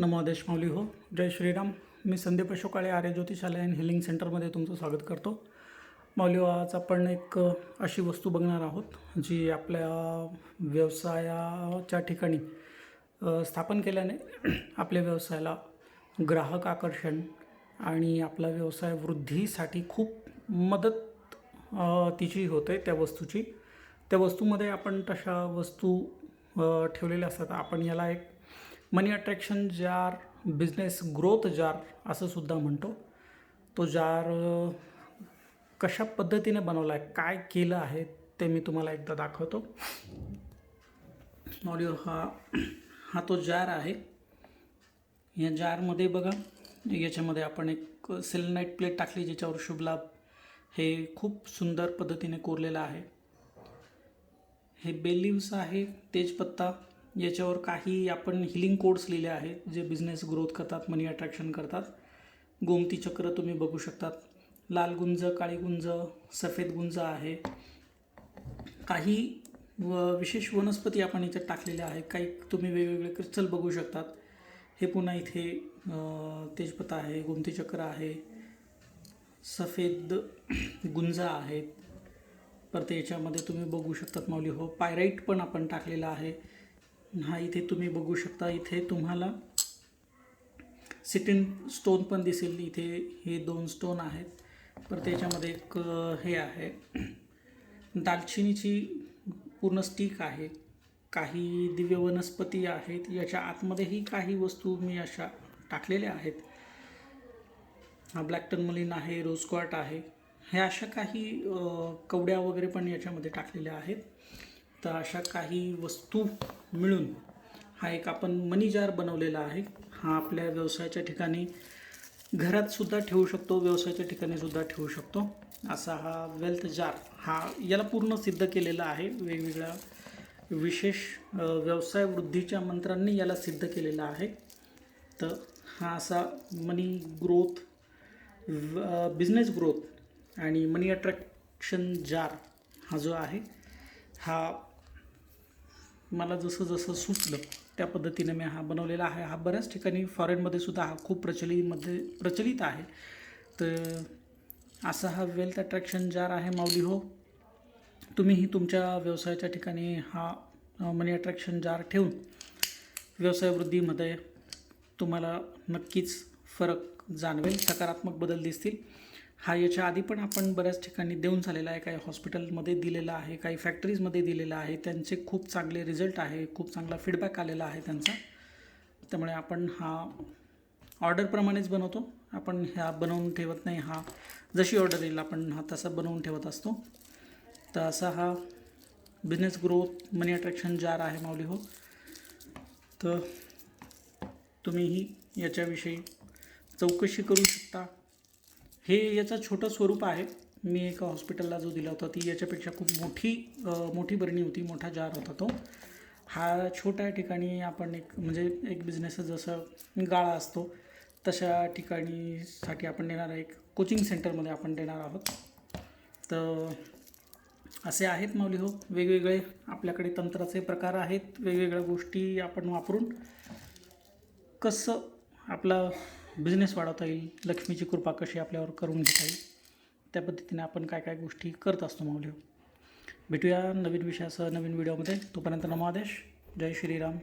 नमोदेश माऊली हो. जय श्रीराम. मी संदीप अशोकाळे आर्य ज्योतिषालय अँड हिलिंग सेंटरमध्ये तुमचं स्वागत करतो. माऊली हो, आज आपण एक अशी वस्तू बघणार आहोत जी आपल्या व्यवसायाच्या ठिकाणी स्थापन केल्याने आपल्या व्यवसायाला ग्राहक आकर्षण आणि आपला व्यवसाय वृद्धीसाठी खूप मदत तिची होते त्या वस्तूची. त्या वस्तूमध्ये आपण तशा वस्तू ठेवलेल्या असतात. आपण याला एक money attraction jar business growth jar असं सुद्धा म्हणतो. तो जार कशा पद्धतीने बनवला आहे काय केलं आहे ते मी तुम्हाला एकदा दाखवतो. ऑडिओ हा हा तो जार आहे. या जारमध्ये बघा याच्यामध्ये आपण एक सिलनाईट प्लेट टाकली ज्याच्यावर शुभलाभ हे खूप सुंदर पद्धतीने कोरलेलं आहे. हे बेलिव्स आहे तेजपत्ता याच्यावर काही आपण हिलिंग कोड्स लिहिले आहेत जे बिझनेस ग्रोथ करतात मनी अट्रॅक्शन करतात. गोमती चक्र तुम्ही बघू शकतात. लाल गुंज काळी गुंज सफेद गुंज आहे. काही व विशेष वनस्पती आपण इथे टाकलेल्या आहेत. काही तुम्ही वेगवेगळे क्रिस्टल बघू शकतात. हे पुन्हा इथे तेजपत्ता आहे गोमती चक्र आहे. सफेद गुंजा आहेत. परत याच्यामध्ये तुम्ही बघू शकतात माऊली हो. पायराईट पण आपण टाकलेला आहे. हा इथे तुम्ही बघू शकता इथे तुम्हाला सिटिंग स्टोन पण दिसेल. इथे हे दोन स्टोन आहेत. पर त्याच्यामध्ये एक हे आहे. दालचिनीची पूर्ण स्टिक आहे. काही दिव्य वनस्पती आहेत. याच्या आतमध्येही काही वस्तू मी अशा टाकलेल्या आहेत. हा ब्लॅक मलिन आहे रोजक्वाट आहे. ह्या अशा काही कवड्या वगैरे पण याच्यामध्ये टाकलेल्या आहेत. तर अशा काही वस्तू मिळून हा एक आपण मनी जार बनवलेला आहे. हा आपल्या व्यवसायाच्या ठिकाणी घरातसुद्धा ठेवू शकतो व्यवसायाच्या ठिकाणी सुद्धा ठेवू शकतो. असा हा वेल्थ जार हा याला पूर्ण सिद्ध केलेला आहे. वेगवेगळ्या विशेष व्यवसाय वृद्धीच्या मंत्रांनी याला सिद्ध केलेला आहे. तर हा असा मनी ग्रोथ बिझनेस ग्रोथ आणि मनी अट्रॅक्शन जार हा जो आहे हा मला जसं जसं सुचलं त्या पद्धतीने मी हा बनवलेला आहे. हा बऱ्याच ठिकाणी फॉरेनमध्ये सुद्धा हा खूप प्रचलितमध्ये प्रचलित आहे. तर असा हा वेल्थ अट्रॅक्शन जार आहे माऊली हो. तुम्हीही तुमच्या व्यवसायाच्या ठिकाणी हा मनी अट्रॅक्शन जार ठेवून व्यवसाय वृद्धीमध्ये तुम्हाला नक्कीच फरक जाणवेल सकारात्मक बदल दिसतील. हा याच्या आधी पण आपण बऱ्याच ठिकाणी देऊन झालेला आहे काही हॉस्पिटलमध्ये दिलेला आहे काही फॅक्टरीजमध्ये दिलेला आहे. त्यांचे खूप चांगले रिझल्ट आहे खूप चांगला फीडबॅक आलेला आहे त्यांचा. त्यामुळे आपण हा ऑर्डरप्रमाणेच बनवतो. आपण ह्या बनवून ठेवत नाही हा जशी ऑर्डर येईल आपण हा तसा बनवून ठेवत असतो. तर असा हा business growth money attraction jar आहे माऊली हो. तर तुम्हीही याच्याविषयी चौकशी करू शकता. हे याचं छोटं स्वरूप आहे. मी एका हॉस्पिटलला जो दिला होता ती याच्यापेक्षा खूप मोठी मोठी बरणी होती मोठा जार होता तो. हा छोट्या ठिकाणी आपण एक म्हणजे एक बिझनेस जसं गाळा असतो तशा ठिकाणीसाठी आपण देणार एक कोचिंग सेंटरमध्ये आपण देणार आहोत. तर असे आहेत माऊली हो. वेगवेगळे आपल्याकडे तंत्राचे प्रकार आहेत वेगवेगळ्या गोष्टी आपण वापरून कसं आपला बिझनेस वाढवता येईल. लक्ष्मीची कृपा कशी आपल्यावर करून घेता येईल? त्या पद्धतीने आपण काय काय गोष्टी करत असतो माऊली. भेटूया नवीन विषयासह नवीन व्हिडिओमध्ये तोपर्यंत नमादेश जय श्रीराम.